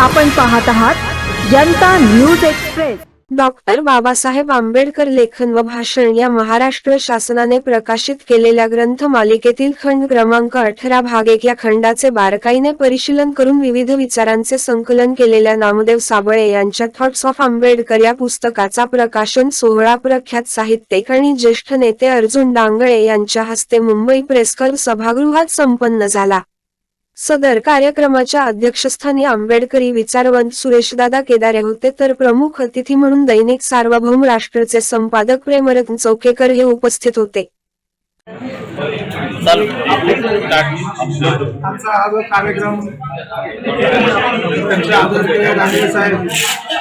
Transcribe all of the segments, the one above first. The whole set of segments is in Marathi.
आपण पाहत आहात Janta news express. Doctor Babasaheb Ambedkar लेखन व भाषण या महाराष्ट्र शासनाने प्रकाशित केलेल्या ग्रंथ मालिकेतील खंड क्रमांक अठरा भाग एक या खंडाचे बारकाईने परिशीलन करून विविध विचारांचे संकलन केलेल्या नामदेव साबळे यांच्या थॉट्स ऑफ आंबेडकर या पुस्तकाचा प्रकाशन सोहळा प्रख्यात साहित्यिक आणि ज्येष्ठ नेते अर्जुन डांगळे यांच्या हस्ते मुंबई प्रेस क्लब सभागृहात संपन्न झाला. सदर कार्यक्रमाच्या अध्यक्षस्थानी आंबेडकरी विचारवंत सुरेशदादा केदारे होते तर प्रमुख अतिथी म्हणून दैनिक सार्वभौम राष्ट्रचे संपादक प्रेमरत्न चौकेकर हे उपस्थित होते. आमचा हा जो कार्यक्रम त्यांचे आदरणीय रांगे साहेब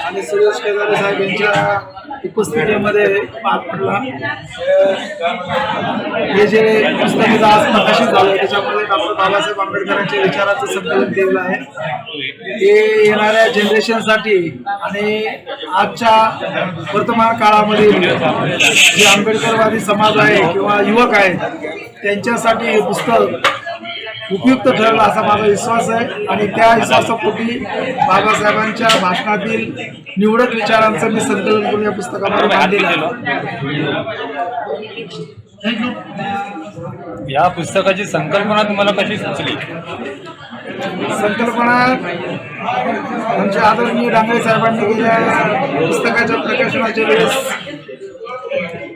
आणि सुरेश केदारे साहेब यांच्या उपस्थितीमध्ये पार पडला हे जे पुस्तक आज प्रकाशित झालं त्याच्यामध्ये डॉक्टर बाबासाहेब आंबेडकरांच्या विचाराचं संकलन केलेलं आहे. ते येणाऱ्या जनरेशनसाठी आणि आजच्या वर्तमान काळामध्ये जे आंबेडकरवादी समाज आहे किंवा युवक आहेत त्यांच्यासाठी हे पुस्तक उपयुक्त ठरला असा माझा विश्वास आहे. आणि त्या विश्वासापोटी बाबासाहेबांच्या भाषणातील निवडक विचारांचं मी संकलन करून या पुस्तकामध्ये मांडलेलं आहे. या पुस्तकाची संकल्पना तुम्हाला कशी सुचली? संकल्पना आमच्या आदरणीय डांगरे साहेबांनी गेल्या पुस्तकाच्या प्रकाशनाच्या वेळेस.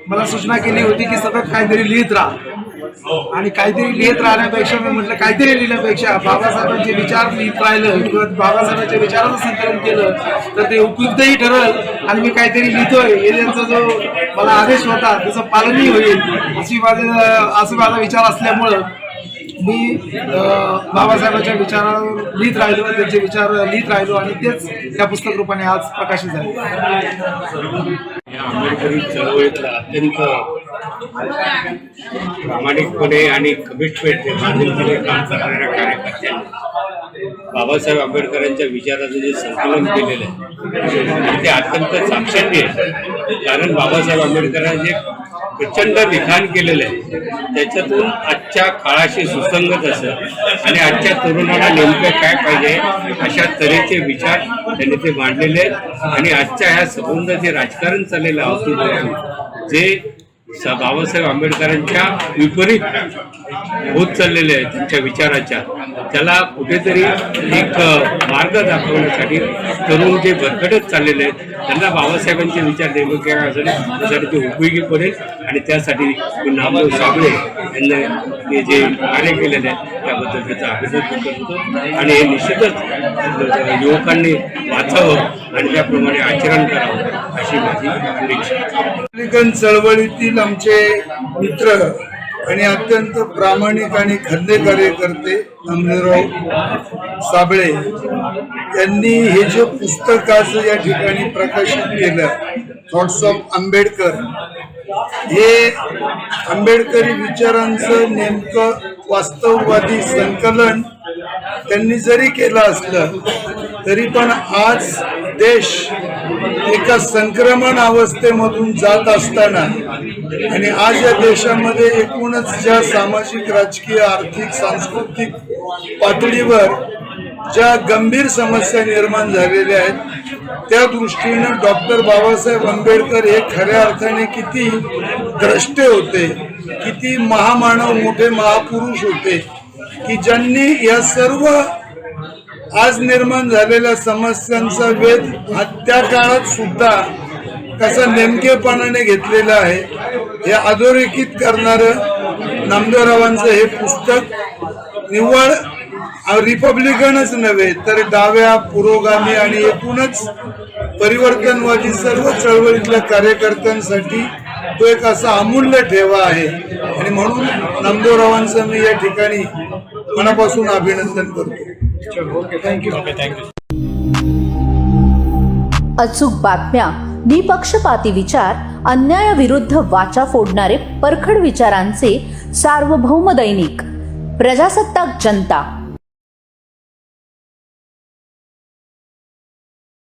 मला सूचना केली होती की सतत काहीतरी लिहित राहा. आणि काहीतरी लिहित राहण्यापेक्षा मी म्हटलं काहीतरी लिहिण्यापेक्षा बाबासाहेबांचे विचार लिहित राहिलं किंवा बाबासाहेबांच्या विचाराचं संकलन केलं तर ते उपयुक्तही ठरेल. आणि मी काहीतरी लिहितोय हे त्यांचा जो मला आदेश होता त्याचं पालनही होईल अशी माझे असं माझा विचार असल्यामुळं मी बाबासाहेबांच्या विचारावर लिहित राहिलो त्यांचे विचार लिहित राहिलो आणि तेच त्या पुस्तक रूपाने आज प्रकाशित झाले. या आंबेडकरी चळवळीतला अत्यंत प्रामाणिकपणे आणि कमिटमेंटने बांधिलकीने काम करणाऱ्या कार्यकर्त्यांनी बाबासाहेब आंबेडकरांच्या विचाराचं जे संकलन केलेलं आहे ते अत्यंत साक्षांनी आहे. कारण बाबासाहेब आंबेडकरांनी जे प्रचंड लिखाण केलेलं आहे त्याच्यातून आजच्या काळाशी सुसंगत असं आणि आजच्या तरुणाला नेमकं काय पाहिजे अशा तऱ्हेचे विचार त्यांनी ते मांडलेले आहेत. आणि आजच्या ह्या संबंध जे राजकारण चाललेलं आहे जे बाबासाहेब आंबेडकरांच्या विपरीत होत चाललेले आहेत त्यांच्या विचाराच्या. त्याला कुठेतरी एक मार्ग दाखवण्यासाठी तरुण जे भरकटत चाललेले आहेत त्यांना बाबासाहेबांचे विचार नेमके काय असेल त्यासाठी ते उपयोगी पडेल आणि त्यासाठी मी नामदेव साबळे यांनी जे कार्य केलेले आहे त्याबद्दल त्याचा अभिनंदन करतो. आणि हे निश्चितच युवकांनी वाचावं आणि त्याप्रमाणे आचरण करावं अशी माझी अपेक्षा चळवळीतील आमचे मित्र आणि अत्यंत प्रामाणिक आणि खंदे कार्यकर्ते नामदेवराव साबळे यांनी हे जे पुस्तक आज या ठिकाणी प्रकाशित केलं थॉट्स ऑफ आंबेडकर हे आंबेडकरी विचारांचं नेमकं वास्तववादी संकलन त्यांनी जरी केलं असलं तरी पण आज देश एका संक्रमण अवस्थेमधून जात असताना आणि आज या देशामध्ये एकूणच ज्या सामाजिक राजकीय आर्थिक सांस्कृतिक पातळीवर ज्या गंभीर समस्या निर्माण झालेल्या आहेत त्या दृष्टीनं डॉक्टर बाबासाहेब आंबेडकर हे खऱ्या अर्थाने किती द्रष्टे होते किती महामानव मोठे महापुरुष होते की ज्यांनी या सर्व आज निर्माण झालेल्या समस्यांचा वेध त्या काळात सुद्धा कसा नेमकेपणाने घेतलेला आहे हे अधोरेखित करणारं नामदेवरावांचं हे पुस्तक निव्वळ रिपब्लिकनच नव्हे तर डाव्या पुरोगामी आणि एकूणच परिवर्तनवादी सर्व चळवळीतल्या कार्यकर्त्यांसाठी तो एक असा अमूल्य ठेवा आहे. आणि म्हणून नामदेवरावांचं मी या ठिकाणी मनापासून अभिनंदन करतो. ओके थँक्यू अचूक बातम्या निपक्षपाती विचार अन्यायाविरुद्ध वाचा फोडणारे परखड विचारांचे सार्वभौम दैनिक प्रजासत्ताक जनता.